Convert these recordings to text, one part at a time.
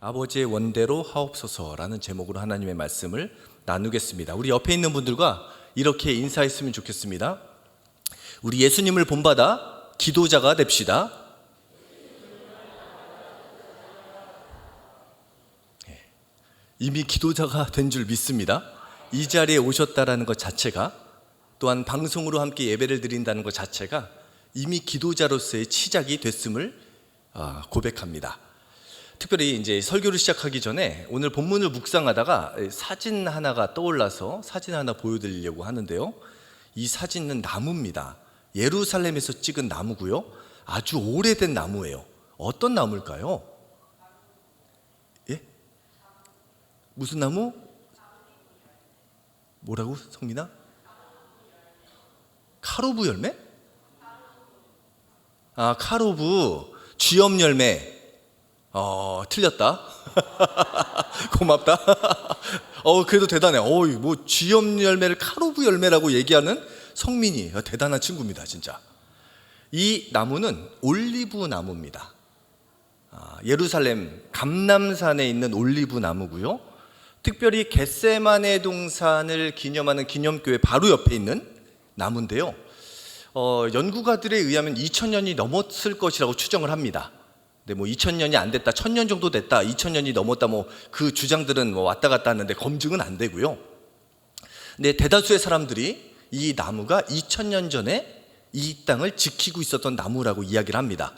아버지의 원대로 하옵소서라는 제목으로 하나님의 말씀을 나누겠습니다. 우리 옆에 있는 분들과 이렇게 인사했으면 좋겠습니다. 우리 예수님을 본받아 기도자가 됩시다. 예. 이미 기도자가 된 줄 믿습니다. 이 자리에 오셨다라는 것 자체가 또한 방송으로 함께 예배를 드린다는 것 자체가 이미 기도자로서의 시작이 됐음을 아, 고백합니다. 특별히 이제 설교를 시작하기 전에 오늘 본문을 묵상하다가 사진 하나가 떠올라서 사진 하나 보여드리려고 하는데요. 이 사진은 나무입니다. 예루살렘에서 찍은 나무고요. 아주 오래된 나무예요. 어떤 나무일까요? 예? 무슨 나무? 뭐라고 성민아? 카로브 열매? 아 카로브 쥐엄 열매. 어 틀렸다. 고맙다. 어 그래도 대단해. 어 뭐 쥐엄 열매를 카로브 열매라고 얘기하는 성민이 대단한 친구입니다, 진짜. 이 나무는 올리브 나무입니다. 아, 예루살렘 감남산에 있는 올리브 나무고요. 특별히 겟세마네 동산을 기념하는 기념교회 바로 옆에 있는 나무인데요. 어, 연구가들에 의하면 2000년이 넘었을 것이라고 추정을 합니다. 근데 뭐 2000년이 안 됐다, 1000년 정도 됐다, 2000년이 넘었다, 뭐 그 주장들은 뭐 왔다 갔다 하는데 검증은 안 되고요. 근데 대다수의 사람들이 이 나무가 2000년 전에 이 땅을 지키고 있었던 나무라고 이야기를 합니다.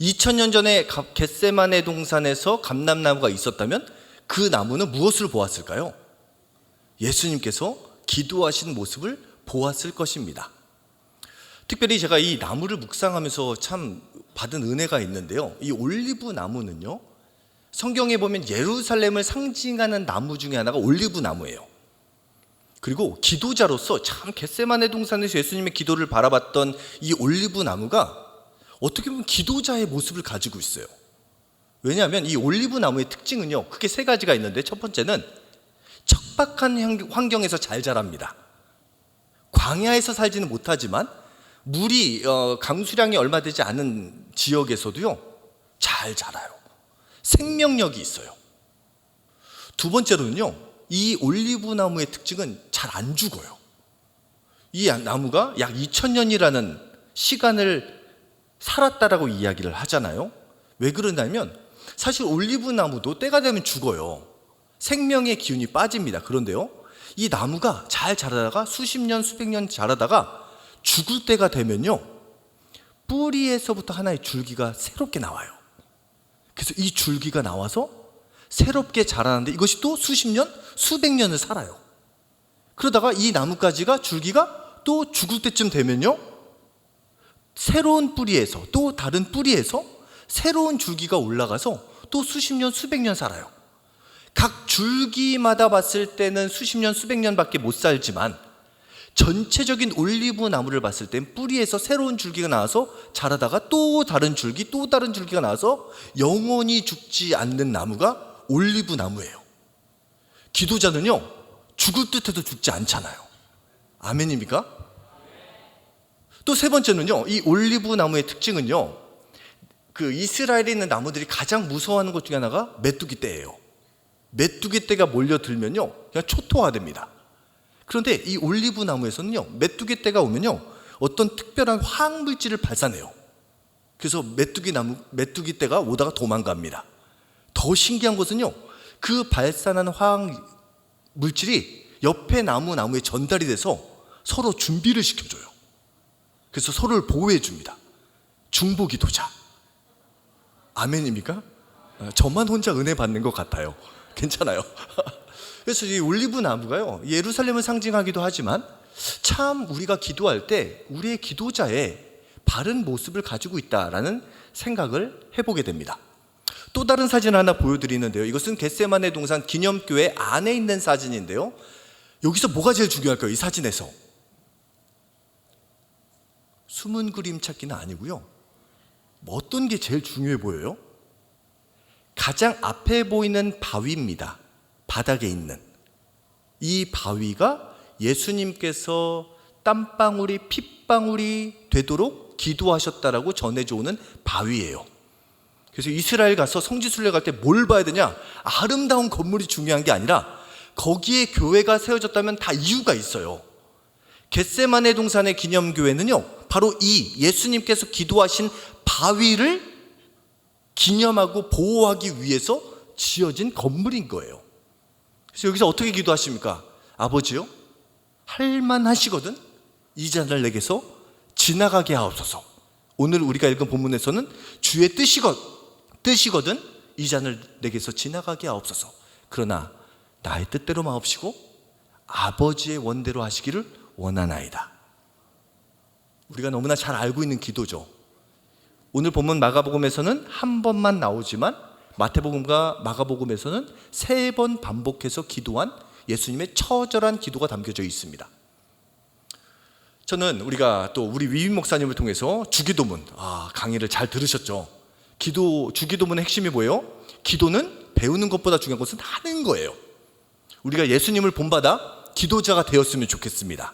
2000년 전에 겟세마네 동산에서 감람나무가 있었다면 그 나무는 무엇을 보았을까요? 예수님께서 기도하신 모습을 보았을 것입니다. 특별히 제가 이 나무를 묵상하면서 참 받은 은혜가 있는데요. 이 올리브 나무는요. 성경에 보면 예루살렘을 상징하는 나무 중에 하나가 올리브 나무예요. 그리고 기도자로서 참 겟세마네 동산에서 예수님의 기도를 바라봤던 이 올리브 나무가 어떻게 보면 기도자의 모습을 가지고 있어요. 왜냐하면 이 올리브 나무의 특징은요, 크게 세 가지가 있는데 첫 번째는 척박한 환경에서 잘 자랍니다. 광야에서 살지는 못하지만 물이 어, 강수량이 얼마 되지 않은 지역에서도요 잘 자라요. 생명력이 있어요. 두 번째로는요, 이 올리브 나무의 특징은 잘 안 죽어요. 이 나무가 약 2000년이라는 시간을 살았다라고 이야기를 하잖아요. 왜 그러냐면 사실 올리브 나무도 때가 되면 죽어요. 생명의 기운이 빠집니다. 그런데요, 이 나무가 잘 자라다가 수십 년, 수백 년 자라다가 죽을 때가 되면요, 뿌리에서부터 하나의 줄기가 새롭게 나와요. 그래서 이 줄기가 나와서 새롭게 자라는데 이것이 또 수십 년, 수백 년을 살아요. 그러다가 이 나뭇가지가 줄기가 또 죽을 때쯤 되면요, 새로운 뿌리에서 또 다른 뿌리에서 새로운 줄기가 올라가서 또 수십 년, 수백 년 살아요. 각 줄기마다 봤을 때는 수십 년, 수백 년밖에 못 살지만 전체적인 올리브 나무를 봤을 땐 뿌리에서 새로운 줄기가 나와서 자라다가 또 다른 줄기, 또 다른 줄기가 나와서 영원히 죽지 않는 나무가 올리브 나무예요. 기도자는요, 죽을 듯 해도 죽지 않잖아요. 아멘입니까? 또 세 번째는요, 이 올리브 나무의 특징은요, 그 이스라엘에 있는 나무들이 가장 무서워하는 것 중에 하나가 메뚜기 떼예요. 메뚜기 떼가 몰려들면요, 그냥 초토화됩니다. 그런데 이 올리브 나무에서는요, 메뚜기 떼가 오면요, 어떤 특별한 화학 물질을 발산해요. 그래서 메뚜기 나무, 메뚜기 떼가 오다가 도망갑니다. 더 신기한 것은요, 그 발산한 화학 물질이 옆에 나무 나무에 전달이 돼서 서로 준비를 시켜줘요. 그래서 서로를 보호해 줍니다. 중보기도자. 아멘입니까? 저만 혼자 은혜 받는 것 같아요. 괜찮아요. 그래서 이 올리브 나무가요, 예루살렘을 상징하기도 하지만 참 우리가 기도할 때 우리의 기도자의 바른 모습을 가지고 있다라는 생각을 해보게 됩니다. 또 다른 사진 하나 보여드리는데요. 이것은 겟세마네 동산 기념교회 안에 있는 사진인데요. 여기서 뭐가 제일 중요할까요? 이 사진에서. 숨은 그림 찾기는 아니고요. 뭐 어떤 게 제일 중요해 보여요? 가장 앞에 보이는 바위입니다. 바닥에 있는. 이 바위가 예수님께서 땀방울이 핏방울이 되도록 기도하셨다라고 전해져 오는 바위예요. 그래서 이스라엘 가서 성지 순례 갈 때 뭘 봐야 되냐? 아름다운 건물이 중요한 게 아니라 거기에 교회가 세워졌다면 다 이유가 있어요. 겟세마네 동산의 기념교회는요, 바로 이 예수님께서 기도하신 바위를 기념하고 보호하기 위해서 지어진 건물인 거예요. 그래서 여기서 어떻게 기도하십니까? 아버지요, 할만 하시거든? 이 잔을 내게서 지나가게 하옵소서. 오늘 우리가 읽은 본문에서는 주의 뜻이거, 뜻이거든? 이 잔을 내게서 지나가게 하옵소서. 그러나 나의 뜻대로 마옵시고 아버지의 원대로 하시기를 원하나이다. 우리가 너무나 잘 알고 있는 기도죠. 오늘 본문 마가복음에서는 한 번만 나오지만 마태복음과 마가복음에서는 세 번 반복해서 기도한 예수님의 처절한 기도가 담겨져 있습니다. 저는 우리가 또 우리 위임 목사님을 통해서 주기도문 아, 강의를 잘 들으셨죠. 기도 주기도문의 핵심이 뭐예요? 기도는 배우는 것보다 중요한 것은 하는 거예요. 우리가 예수님을 본받아 기도자가 되었으면 좋겠습니다.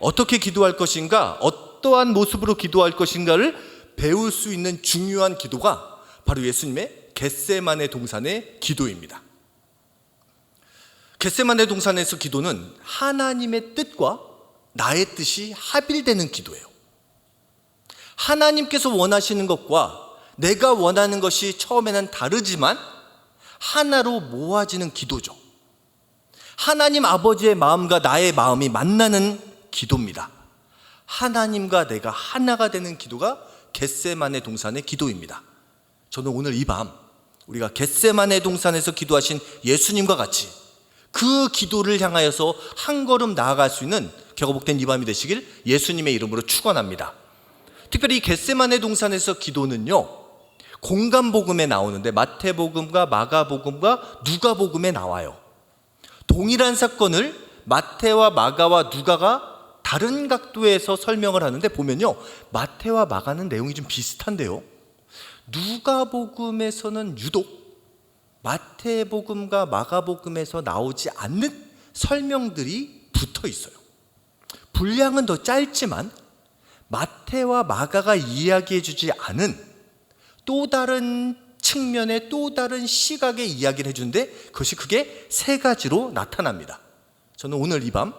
어떻게 기도할 것인가, 어떠한 모습으로 기도할 것인가를 배울 수 있는 중요한 기도가 바로 예수님의 겟세만의 동산의 기도입니다. 겟세만의 동산에서 기도는 하나님의 뜻과 나의 뜻이 합일되는 기도예요. 하나님께서 원하시는 것과 내가 원하는 것이 처음에는 다르지만 하나로 모아지는 기도죠. 하나님 아버지의 마음과 나의 마음이 만나는 기도입니다. 하나님과 내가 하나가 되는 기도가 겟세만의 동산의 기도입니다. 저는 오늘 이 밤 우리가 겟세만의 동산에서 기도하신 예수님과 같이 그 기도를 향하여서 한 걸음 나아갈 수 있는 격어복된 이 밤이 되시길 예수님의 이름으로 축원합니다. 특별히 겟세만의 동산에서 기도는요. 공간 복음에 나오는데 마태복음과 마가복음과 누가복음에 나와요. 동일한 사건을 마태와 마가와 누가가 다른 각도에서 설명을 하는데 보면요. 마태와 마가는 내용이 좀 비슷한데요. 누가복음에서는 유독 마태복음과 마가복음에서 나오지 않는 설명들이 붙어 있어요. 분량은 더 짧지만 마태와 마가가 이야기해 주지 않은 또 다른 측면의 또 다른 시각의 이야기를 해주는데 그것이 그게 세 가지로 나타납니다. 저는 오늘 이 밤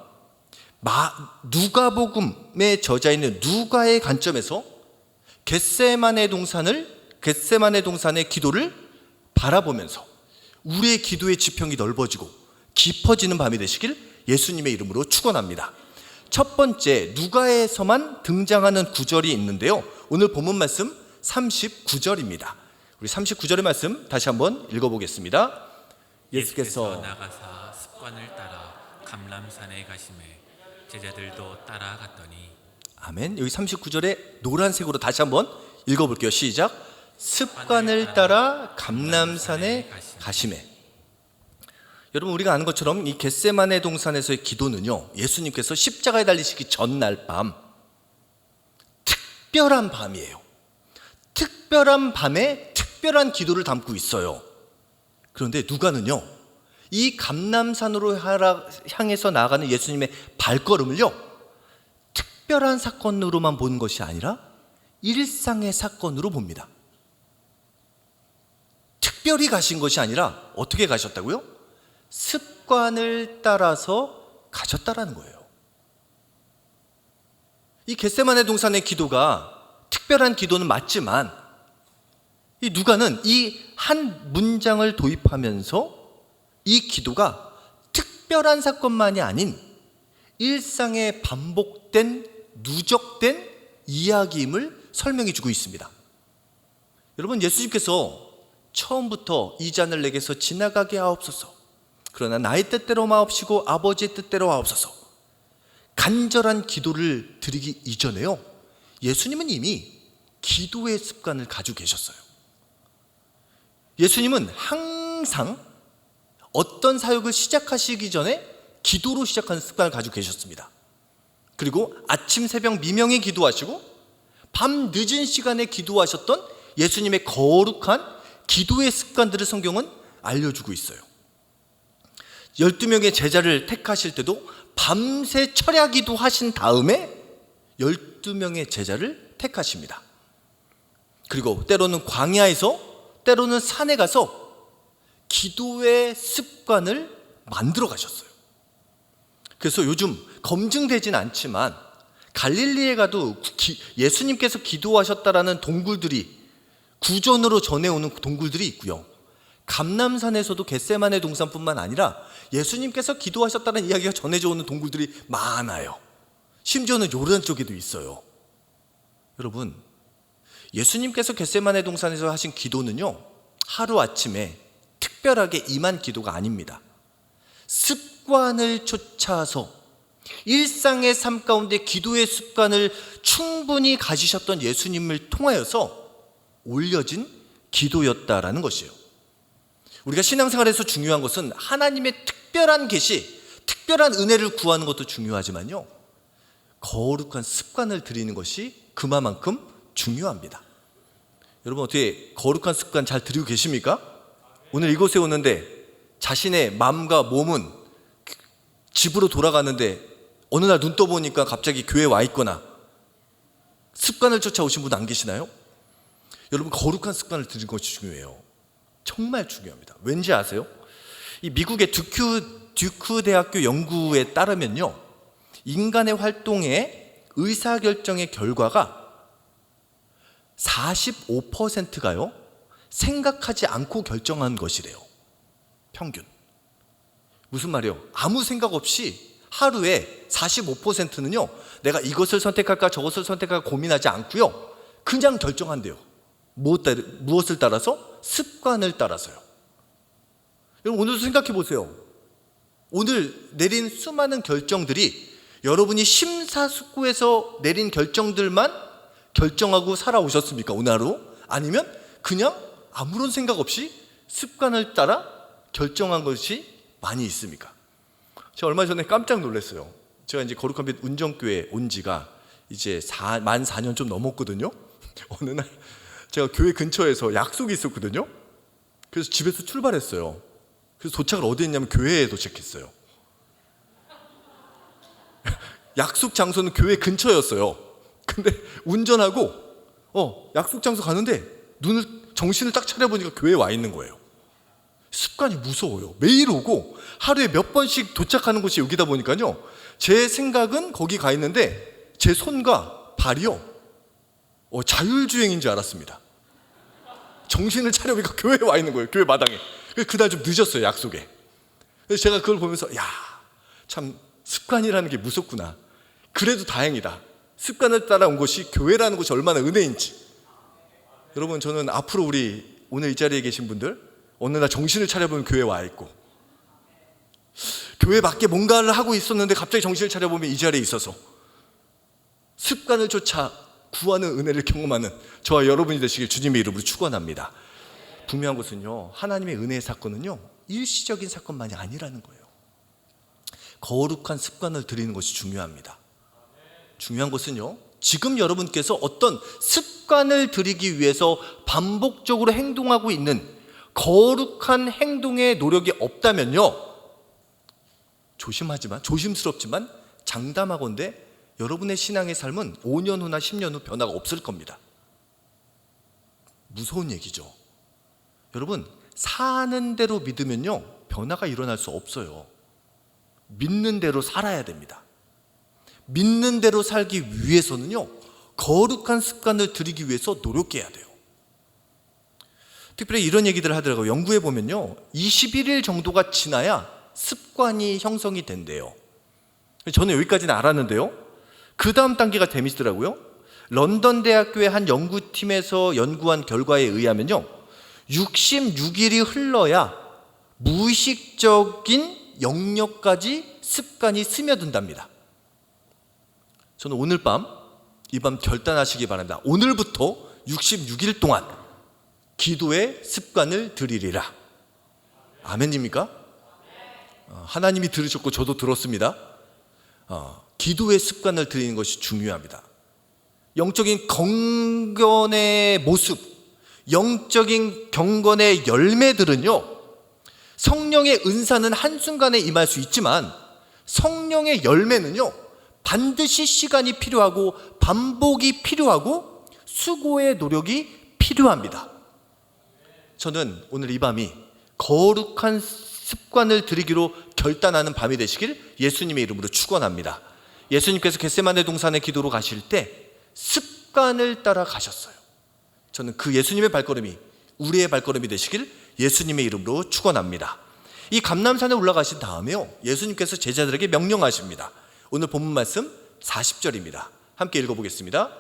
누가복음의 저자인 누가의 관점에서 겟세만의 동산을 겟세만의 동산의 기도를 바라보면서 우리의 기도의 지평이 넓어지고 깊어지는 밤이 되시길 예수님의 이름으로 축원합니다. 첫 번째 누가에서만 등장하는 구절이 있는데요. 오늘 본문 말씀 39절입니다. 우리 39절의 말씀 다시 한번 읽어보겠습니다. 예수께서 나가사 습관을 따라 감람산에 가심에 제자들도 따라갔더니 아멘. 여기 39절에 노란색으로 다시 한번 읽어볼게요. 시작. 습관을 따라 감남산에 가심에. 여러분 우리가 아는 것처럼 이 겟세만의 동산에서의 기도는요. 예수님께서 십자가에 달리시기 전날 밤 특별한 밤이에요. 특별한 밤에 특별한 기도를 담고 있어요. 그런데 누가는요. 이 감남산으로 향해서 나아가는 예수님의 발걸음을요. 특별한 사건으로만 보는 것이 아니라 일상의 사건으로 봅니다. 특별히 가신 것이 아니라 어떻게 가셨다고요? 습관을 따라서 가셨다라는 거예요. 이 겟세만의 동산의 기도가 특별한 기도는 맞지만 이 누가는 이 한 문장을 도입하면서 이 기도가 특별한 사건만이 아닌 일상에 반복된 누적된 이야기임을 설명해 주고 있습니다. 여러분 예수님께서 처음부터 이 잔을 내게서 지나가게 하옵소서. 그러나 나의 뜻대로 마옵시고 아버지의 뜻대로 하옵소서. 간절한 기도를 드리기 이전에요. 예수님은 이미 기도의 습관을 가지고 계셨어요. 예수님은 항상 어떤 사역을 시작하시기 전에 기도로 시작하는 습관을 가지고 계셨습니다. 그리고 아침, 새벽, 미명에 기도하시고 밤 늦은 시간에 기도하셨던 예수님의 거룩한 기도의 습관들을 성경은 알려주고 있어요. 12명의 제자를 택하실 때도 밤새 철야 기도 하신 다음에 12명의 제자를 택하십니다. 그리고 때로는 광야에서 때로는 산에 가서 기도의 습관을 만들어 가셨어요. 그래서 요즘 검증되진 않지만 갈릴리에 가도 기- 예수님께서 기도하셨다라는 동굴들이 구전으로 전해오는 동굴들이 있고요. 감남산에서도 겟세만의 동산뿐만 아니라 예수님께서 기도하셨다는 이야기가 전해져 오는 동굴들이 많아요. 심지어는 요르단 쪽에도 있어요. 여러분, 예수님께서 겟세만의 동산에서 하신 기도는요. 하루 아침에 특별하게 임한 기도가 아닙니다. 습관을 쫓아서 일상의 삶 가운데 기도의 습관을 충분히 가지셨던 예수님을 통하여서 올려진 기도였다라는 것이에요. 우리가 신앙생활에서 중요한 것은 하나님의 특별한 계시, 특별한 은혜를 구하는 것도 중요하지만요. 거룩한 습관을 들이는 것이 그만큼 중요합니다. 여러분 어떻게 거룩한 습관 잘 들이고 계십니까? 오늘 이곳에 오는데 자신의 마음과 몸은 집으로 돌아가는데 어느 날 눈 떠보니까 갑자기 교회에 와 있거나 습관을 쫓아오신 분 안 계시나요? 여러분 거룩한 습관을 들이는 것이 중요해요. 정말 중요합니다. 왠지 아세요? 이 미국의 듀크, 듀크 대학교 연구에 따르면요. 인간의 활동의 의사 결정의 결과가 45%가요. 생각하지 않고 결정한 것이래요. 평균. 무슨 말이에요? 아무 생각 없이 하루에 45%는요. 내가 이것을 선택할까 저것을 선택할까 고민하지 않고요. 그냥 결정한대요. 무엇을 따라서? 습관을 따라서요. 여러분 오늘도 생각해 보세요. 오늘 내린 수많은 결정들이 여러분이 심사숙고해서 내린 결정들만 결정하고 살아오셨습니까? 오늘 하루? 아니면 그냥 아무런 생각 없이 습관을 따라 결정한 것이 많이 있습니까? 제가 얼마 전에 깜짝 놀랐어요. 제가 이제 거룩한 빛 운정교회 온 지가 이제 4, 만 4년 좀 넘었거든요. 어느 날 제가 교회 근처에서 약속이 있었거든요. 그래서 집에서 출발했어요. 그래서 도착을 어디 했냐면 교회에 도착했어요. 약속 장소는 교회 근처였어요. 근데 운전하고 어 약속 장소 가는데 눈을 정신을 딱 차려보니까 교회에 와 있는 거예요. 습관이 무서워요. 매일 오고 하루에 몇 번씩 도착하는 곳이 여기다 보니까요. 제 생각은 거기 가 있는데 제 손과 발이요. 어, 자율주행인 줄 알았습니다. 정신을 차려보니까 교회에 와 있는 거예요. 교회 마당에. 그날 좀 늦었어요. 약속에. 그래서 제가 그걸 보면서 야, 참 습관이라는 게 무섭구나. 그래도 다행이다. 습관을 따라온 것이 교회라는 것이 얼마나 은혜인지. 여러분 저는 앞으로 우리 오늘 이 자리에 계신 분들 어느 날 정신을 차려보면 교회에 와 있고 교회 밖에 뭔가를 하고 있었는데 갑자기 정신을 차려보면 이 자리에 있어서 습관을 쫓아 구하는 은혜를 경험하는 저와 여러분이 되시길 주님의 이름으로 축원합니다. 분명한 것은요 하나님의 은혜의 사건은요 일시적인 사건만이 아니라는 거예요. 거룩한 습관을 들이는 것이 중요합니다. 중요한 것은요 지금 여러분께서 어떤 습관을 들이기 위해서 반복적으로 행동하고 있는 거룩한 행동의 노력이 없다면요. 조심하지만 조심스럽지만 장담하건대 여러분의 신앙의 삶은 5년 후나 10년 후 변화가 없을 겁니다. 무서운 얘기죠. 여러분 사는 대로 믿으면요 변화가 일어날 수 없어요. 믿는 대로 살아야 됩니다. 믿는 대로 살기 위해서는요 거룩한 습관을 들이기 위해서 노력해야 돼요. 특별히 이런 얘기들을 하더라고요. 연구해 보면요. 21일 정도가 지나야 습관이 형성이 된대요. 저는 여기까지는 알았는데요. 그 다음 단계가 재밌더라고요. 런던 대학교의 한 연구팀에서 연구한 결과에 의하면요. 66일이 흘러야 무의식적인 영역까지 습관이 스며든답니다. 저는 오늘 밤, 이 밤 결단하시기 바랍니다. 오늘부터 66일 동안 기도의 습관을 들이리라. 아멘입니까? 어, 하나님이 들으셨고 저도 들었습니다. 어, 기도의 습관을 들이는 것이 중요합니다. 영적인 경건의 모습, 영적인 경건의 열매들은요, 성령의 은사는 한순간에 임할 수 있지만 성령의 열매는요, 반드시 시간이 필요하고 반복이 필요하고 수고의 노력이 필요합니다. 저는 오늘 이 밤이 거룩한 습관을 들이기로 결단하는 밤이 되시길 예수님의 이름으로 축원합니다. 예수님께서 겟세마네 동산에 기도로 가실 때 습관을 따라 가셨어요. 저는 그 예수님의 발걸음이 우리의 발걸음이 되시길 예수님의 이름으로 축원합니다. 이 감남산에 올라가신 다음에요. 예수님께서 제자들에게 명령하십니다. 오늘 본문 말씀 40절입니다. 함께 읽어보겠습니다.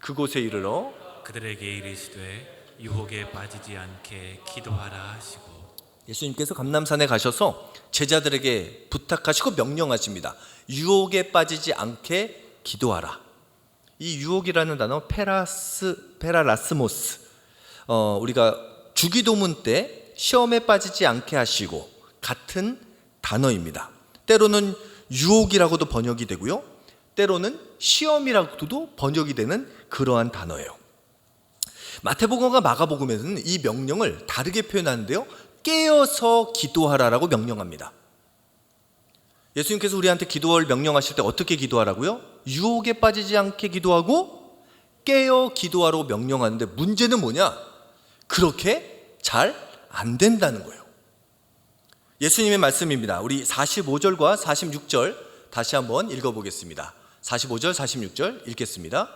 그곳에 이르러 그들에게 이르시되 유혹에 빠지지 않게 기도하라 하시고 예수님께서 감남산에 가셔서 제자들에게 부탁하시고 명령하십니다. 유혹에 빠지지 않게 기도하라. 이 유혹이라는 단어 페라스 페라라스모스. 어, 우리가 주기도문 때 시험에 빠지지 않게 하시고 같은 단어입니다. 때로는 유혹이라고도 번역이 되고요. 때로는 시험이라고도 번역이 되는 그러한 단어예요. 마태복음과 마가복음에서는 이 명령을 다르게 표현하는데요. 깨어서 기도하라라고 명령합니다. 예수님께서 우리한테 기도를 명령하실 때 어떻게 기도하라고요? 유혹에 빠지지 않게 기도하고 깨어 기도하라고 명령하는데 문제는 뭐냐? 그렇게 잘 안 된다는 거예요. 예수님의 말씀입니다. 우리 45절과 46절 다시 한번 읽어보겠습니다. 45절, 46절 읽겠습니다.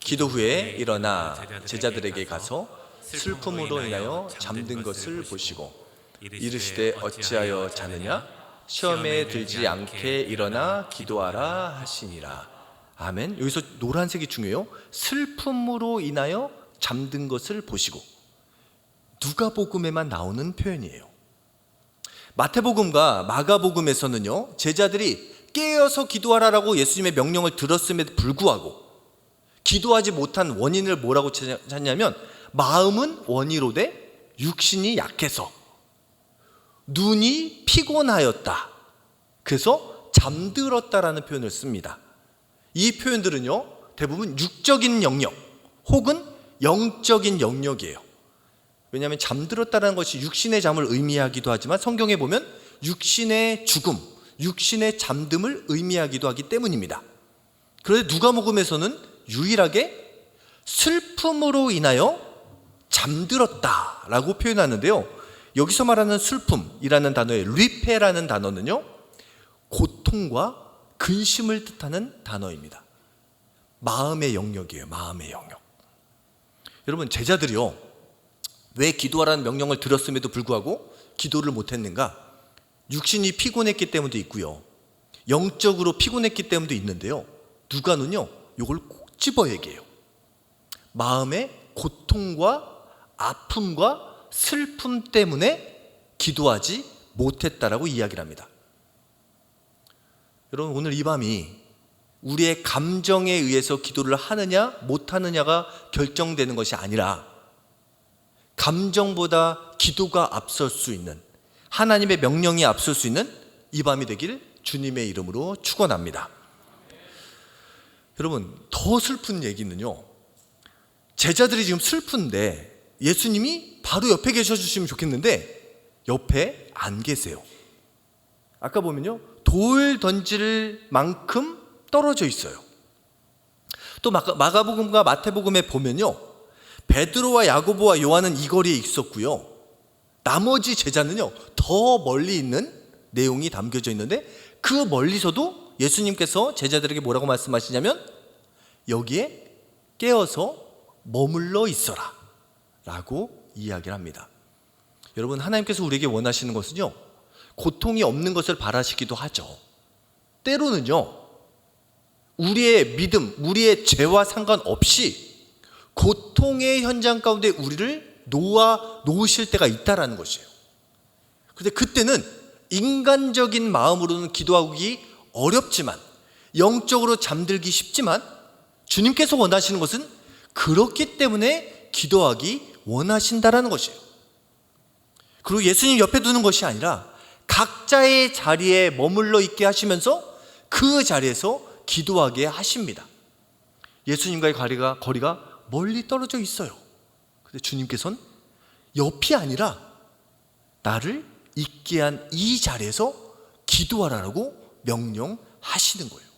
기도 후에 일어나 제자들에게 가서 슬픔으로 인하여 잠든 것을 보시고 이르시되 어찌하여 자느냐 시험에 들지 않게 일어나 기도하라 하시니라. 아멘. 여기서 노란색이 중요해요. 슬픔으로 인하여 잠든 것을 보시고 누가복음에만 나오는 표현이에요. 마태복음과 마가복음에서는요. 제자들이 깨어서 기도하라라고 예수님의 명령을 들었음에도 불구하고 기도하지 못한 원인을 뭐라고 찾냐면 마음은 원이로되 육신이 약해서 눈이 피곤하였다. 그래서 잠들었다라는 표현을 씁니다. 이 표현들은요, 대부분 육적인 영역 혹은 영적인 영역이에요. 왜냐하면 잠들었다는 것이 육신의 잠을 의미하기도 하지만 성경에 보면 육신의 죽음, 육신의 잠듦을 의미하기도 하기 때문입니다. 그런데 누가복음에서는 유일하게 슬픔으로 인하여 잠들었다라고 표현하는데요. 여기서 말하는 슬픔이라는 단어의 리페라는 단어는요. 고통과 근심을 뜻하는 단어입니다. 마음의 영역이에요. 마음의 영역. 여러분 제자들이요. 왜 기도하라는 명령을 들었음에도 불구하고 기도를 못했는가? 육신이 피곤했기 때문도 있고요. 영적으로 피곤했기 때문도 있는데요. 누가는요, 이걸 꼭 집어 얘기해요. 마음의 고통과 아픔과 슬픔 때문에 기도하지 못했다라고 이야기를 합니다. 여러분, 오늘 이 밤이 우리의 감정에 의해서 기도를 하느냐, 못하느냐가 결정되는 것이 아니라 감정보다 기도가 앞설 수 있는 하나님의 명령이 앞설 수 있는 이 밤이 되길 주님의 이름으로 축원합니다. 여러분 더 슬픈 얘기는요. 제자들이 지금 슬픈데 예수님이 바로 옆에 계셔 주시면 좋겠는데 옆에 안 계세요. 아까 보면요. 돌 던질 만큼 떨어져 있어요. 또 마가, 마가복음과 마태복음에 보면요. 베드로와 야고보와 요한은 이 거리에 있었고요. 나머지 제자는요. 더 멀리 있는 내용이 담겨져 있는데 그 멀리서도 예수님께서 제자들에게 뭐라고 말씀하시냐면 여기에 깨어서 머물러 있어라 라고 이야기를 합니다. 여러분 하나님께서 우리에게 원하시는 것은요. 고통이 없는 것을 바라시기도 하죠. 때로는요. 우리의 믿음, 우리의 죄와 상관없이 고통의 현장 가운데 우리를 놓아 놓으실 때가 있다라는 것이에요. 근데 그때는 인간적인 마음으로는 기도하기 어렵지만 영적으로 잠들기 쉽지만 주님께서 원하시는 것은 그렇기 때문에 기도하기 원하신다라는 것이에요. 그리고 예수님 옆에 두는 것이 아니라 각자의 자리에 머물러 있게 하시면서 그 자리에서 기도하게 하십니다. 예수님과의 거리가, 거리가 멀리 떨어져 있어요. 근데 주님께서는 옆이 아니라 나를 있게 한 이 자리에서 기도하라고 명령하시는 거예요.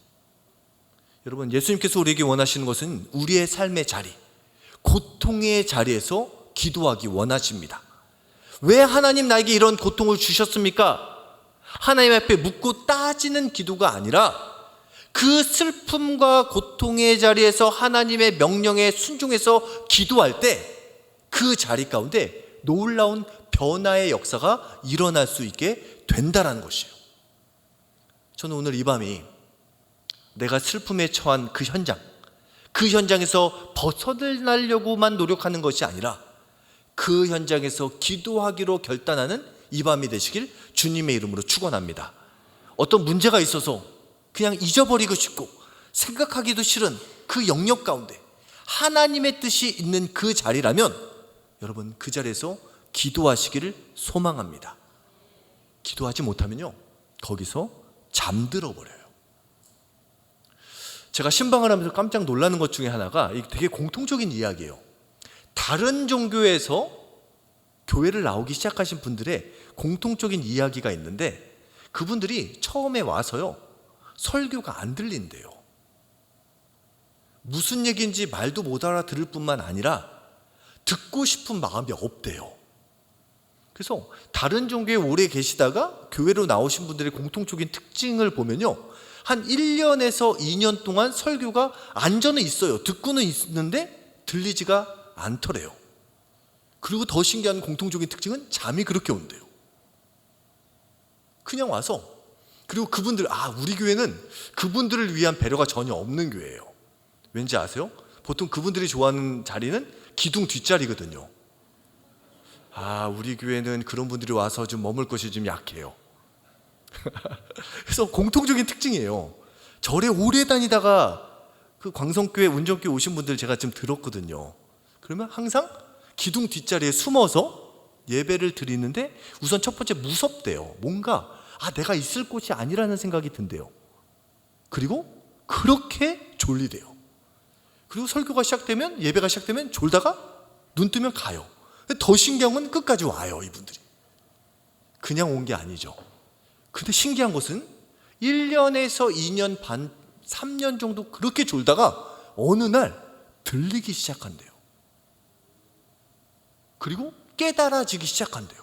여러분, 예수님께서 우리에게 원하시는 것은 우리의 삶의 자리, 고통의 자리에서 기도하기 원하십니다. 왜 하나님 나에게 이런 고통을 주셨습니까? 하나님 앞에 묻고 따지는 기도가 아니라 그 슬픔과 고통의 자리에서 하나님의 명령에 순종해서 기도할 때 그 자리 가운데 놀라운 변화의 역사가 일어날 수 있게 된다라는 것이에요. 저는 오늘 이 밤이 내가 슬픔에 처한 그 현장, 그 현장에서 벗어나려고만 노력하는 것이 아니라 그 현장에서 기도하기로 결단하는 이 밤이 되시길 주님의 이름으로 축원합니다. 어떤 문제가 있어서 그냥 잊어버리고 싶고 생각하기도 싫은 그 영역 가운데 하나님의 뜻이 있는 그 자리라면 여러분 그 자리에서 기도하시기를 소망합니다. 기도하지 못하면요 거기서 잠들어 버려요. 제가 신방을 하면서 깜짝 놀라는 것 중에 하나가 되게 공통적인 이야기예요. 다른 종교에서 교회를 나오기 시작하신 분들의 공통적인 이야기가 있는데 그분들이 처음에 와서요 설교가 안 들린대요. 무슨 얘기인지 말도 못 알아들을 뿐만 아니라 듣고 싶은 마음이 없대요. 그래서 다른 종교에 오래 계시다가 교회로 나오신 분들의 공통적인 특징을 보면요. 한 1년에서 2년 동안 설교가 안전은 있어요. 듣고는 있는데 들리지가 않더래요. 그리고 더 신기한 공통적인 특징은 잠이 그렇게 온대요. 그냥 와서 그리고 그분들 아 우리 교회는 그분들을 위한 배려가 전혀 없는 교회예요. 왠지 아세요? 보통 그분들이 좋아하는 자리는 기둥 뒷자리거든요. 아 우리 교회는 그런 분들이 와서 좀 머물 것이 좀 약해요. 그래서 공통적인 특징이에요. 절에 오래 다니다가 그 광성교회 운정교회 오신 분들 제가 좀 들었거든요. 그러면 항상 기둥 뒷자리에 숨어서 예배를 드리는데 우선 첫 번째 무섭대요. 뭔가 아 내가 있을 곳이 아니라는 생각이 든대요. 그리고 그렇게 졸리대요. 그리고 설교가 시작되면 예배가 시작되면 졸다가 눈 뜨면 가요. 더건 끝까지 와요, 이분들이. 그냥 온 게 아니죠. 근데 신기한 것은 1년에서 2년 반, 3년 정도 그렇게 졸다가 어느 날 들리기 시작한대요. 그리고 깨달아지기 시작한대요.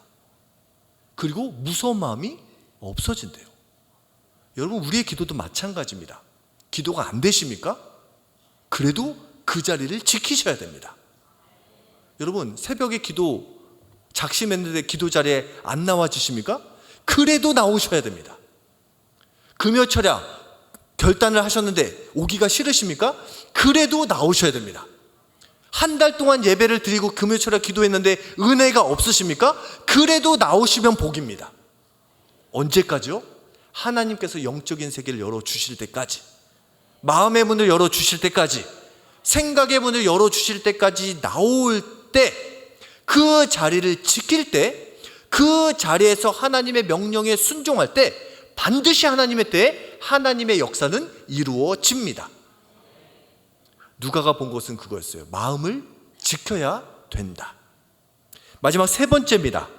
그리고 무서운 마음이 없어진대요. 여러분, 우리의 기도도 마찬가지입니다. 기도가 안 되십니까? 그래도 그 자리를 지키셔야 됩니다. 여러분, 새벽에 기도 작심했는데 기도 자리에 안 나와지십니까? 그래도 나오셔야 됩니다. 금요 철야 결단을 하셨는데 오기가 싫으십니까? 그래도 나오셔야 됩니다. 한 달 동안 예배를 드리고 금요 철야 기도했는데 은혜가 없으십니까? 그래도 나오시면 복입니다. 언제까지요? 하나님께서 영적인 세계를 열어 주실 때까지, 마음의 문을 열어 주실 때까지, 생각의 문을 열어 주실 때까지 나올 때, 그 자리를 지킬 때, 그 자리에서 하나님의 명령에 순종할 때, 반드시 하나님의 때에 하나님의 역사는 이루어집니다. 누가가 본 것은 그거였어요. 마음을 지켜야 된다. 마지막 세 번째입니다.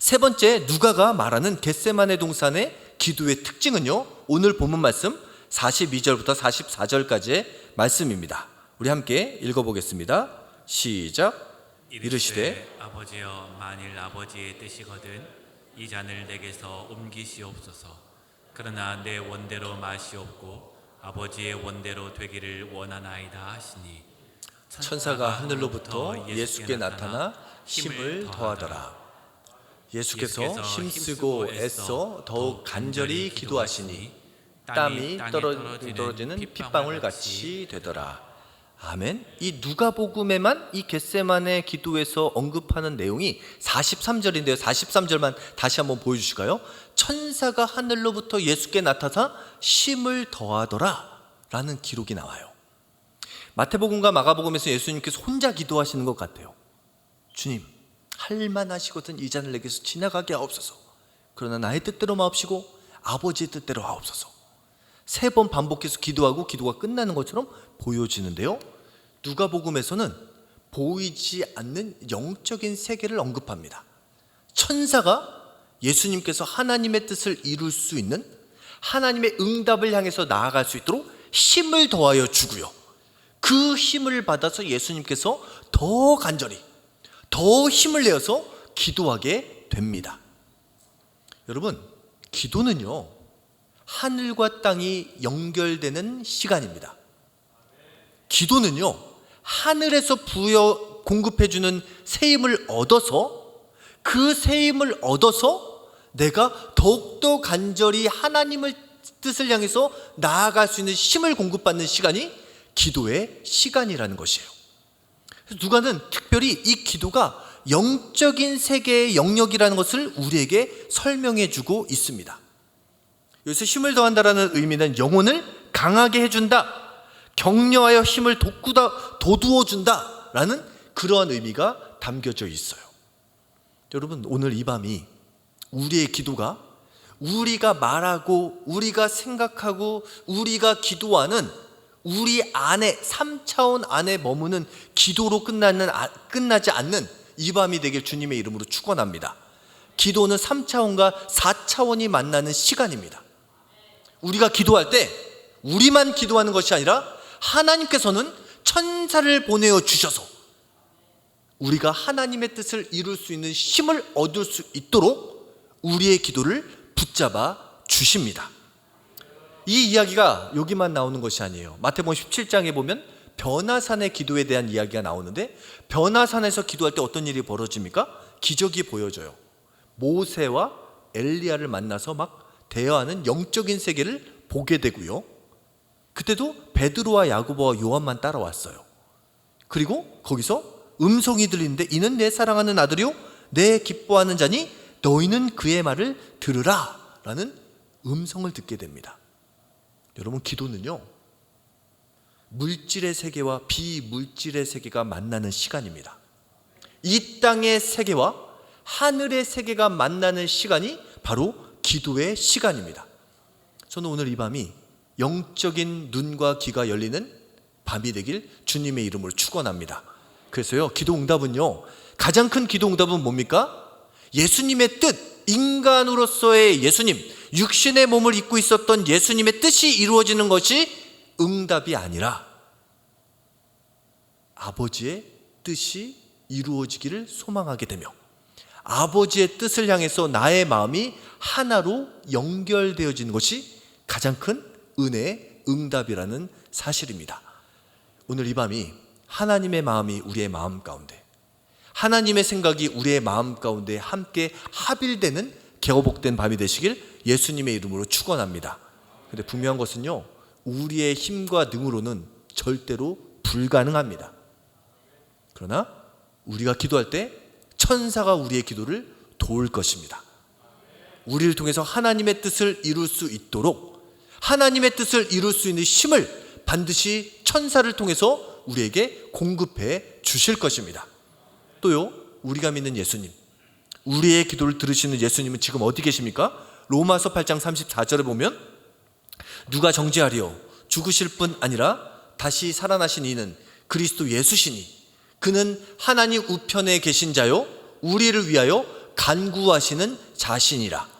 세 번째 누가가 말하는 겟세만의 동산의 기도의 특징은요. 오늘 본문 말씀 42절부터 44절까지의 말씀입니다. 우리 함께 읽어보겠습니다. 시작. 이르시되 아버지여 만일 아버지의 뜻이거든 이 잔을 내게서 옮기시옵소서 그러나 내 원대로 마시옵고 아버지의 원대로 되기를 원하나이다 하시니 천사가 하늘로부터 예수께 나타나 힘을 더하더라. 예수께서 힘쓰고 애써 더욱 간절히 기도하시니 땀이 떨어- 떨어지는 핏방울 같이 되더라. 아멘. 이 누가복음에만 이 겟세만의 기도에서 언급하는 내용이 43절인데요. 43절만 다시 한번 보여 주실까요? 천사가 하늘로부터 예수께 나타나 힘을 더하더라라는 기록이 나와요. 마태복음과 마가복음에서 예수님께서 혼자 기도하시는 것 같아요. 주님, 할 만하시거든 이 잔을 내게서 지나가게 하옵소서. 그러나 나의 뜻대로 마옵시고 아버지의 뜻대로 하옵소서. 세 번 반복해서 기도하고 기도가 끝나는 것처럼 보여지는데요. 누가복음에서는 보이지 않는 영적인 세계를 언급합니다. 천사가 예수님께서 하나님의 뜻을 이룰 수 있는 하나님의 응답을 향해서 나아갈 수 있도록 힘을 더하여 주고요. 그 힘을 받아서 예수님께서 더 간절히 더 힘을 내어서 기도하게 됩니다. 여러분, 기도는요, 하늘과 땅이 연결되는 시간입니다. 기도는요, 하늘에서 부여 공급해 주는 새 힘을 얻어서 그새 힘을 얻어서 내가 더욱더 간절히 하나님을 뜻을 향해서 나아갈 수 있는 힘을 공급받는 시간이 기도의 시간이라는 것이에요. 누가는 특별히 이 기도가 영적인 세계의 영역이라는 것을 우리에게 설명해 주고 있습니다. 여기서 힘을 더한다라는 의미는 영혼을 강하게 해준다, 격려하여 힘을 돋구다, 돋우어 준다라는 그러한 의미가 담겨져 있어요. 여러분 오늘 이 밤이 우리의 기도가 우리가 말하고 우리가 생각하고 우리가 기도하는 우리 안에 3차원 안에 머무는 기도로 끝나는 아- 끝나지 않는 이 밤이 되길 주님의 이름으로 축원합니다. 기도는 3차원과 4차원이 만나는 시간입니다. 우리가 기도할 때 우리만 기도하는 것이 아니라 하나님께서는 천사를 보내어 주셔서 우리가 하나님의 뜻을 이룰 수 있는 힘을 얻을 수 있도록 우리의 기도를 붙잡아 주십니다. 이 이야기가 여기만 나오는 것이 아니에요. 마태복음 17장에 보면 변화산의 기도에 대한 이야기가 나오는데 변화산에서 기도할 때 어떤 일이 벌어집니까? 기적이 보여져요. 모세와 엘리야를 만나서 막 대화하는 영적인 세계를 보게 되고요. 그때도 베드로와 야고보와 요한만 따라왔어요. 그리고 거기서 음성이 들리는데 이는 내 사랑하는 아들이요 내 기뻐하는 자니 너희는 그의 말을 들으라 라는 음성을 듣게 됩니다. 여러분 기도는요. 물질의 세계와 비물질의 세계가 만나는 시간입니다. 이 땅의 세계와 하늘의 세계가 만나는 시간이 바로 기도의 시간입니다. 저는 오늘 이 밤이 영적인 눈과 귀가 열리는 밤이 되길 주님의 이름으로 축원합니다. 그래서요. 기도 응답은요. 가장 큰 기도 응답은 뭡니까? 예수님의 뜻, 인간으로서의 예수님, 육신의 몸을 입고 있었던 예수님의 뜻이 이루어지는 것이 응답이 아니라 아버지의 뜻이 이루어지기를 소망하게 되며 아버지의 뜻을 향해서 나의 마음이 하나로 연결되어지는 것이 가장 큰 은혜의 응답이라는 사실입니다. 오늘 이 밤이 하나님의 마음이 우리의 마음 가운데 하나님의 생각이 우리의 마음 가운데 함께 합일되는 개호복된 밤이 되시길 예수님의 이름으로 축원합니다. 근데 분명한 것은요. 우리의 힘과 능으로는 절대로 불가능합니다. 그러나 우리가 기도할 때 천사가 우리의 기도를 도울 것입니다. 우리를 통해서 하나님의 뜻을 이룰 수 있도록 하나님의 뜻을 이룰 수 있는 힘을 반드시 천사를 통해서 우리에게 공급해 주실 것입니다. 또요, 우리가 믿는 예수님, 우리의 기도를 들으시는 예수님은 지금 어디 계십니까? 로마서 8장 34절에 보면 누가 정죄하리요 죽으실 뿐 아니라 다시 살아나신 이는 그리스도 예수시니 그는 하나님 우편에 계신 자요 우리를 위하여 간구하시는 자신이라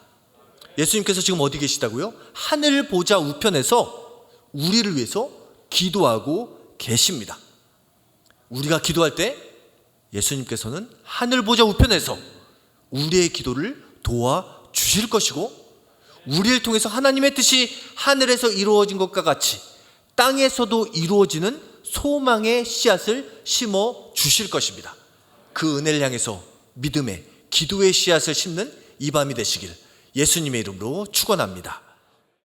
예수님께서 지금 어디 계시다고요? 하늘 보좌 우편에서 우리를 위해서 기도하고 계십니다. 우리가 기도할 때 예수님께서는 하늘 보좌 우편에서 우리의 기도를 도와 주실 것이고 우리를 통해서 하나님의 뜻이 하늘에서 이루어진 것과 같이 땅에서도 이루어지는 소망의 씨앗을 심어 주실 것입니다. 그 은혜를 향해서 믿음의 기도의 씨앗을 심는 이 밤이 되시길 예수님의 이름으로 축원합니다.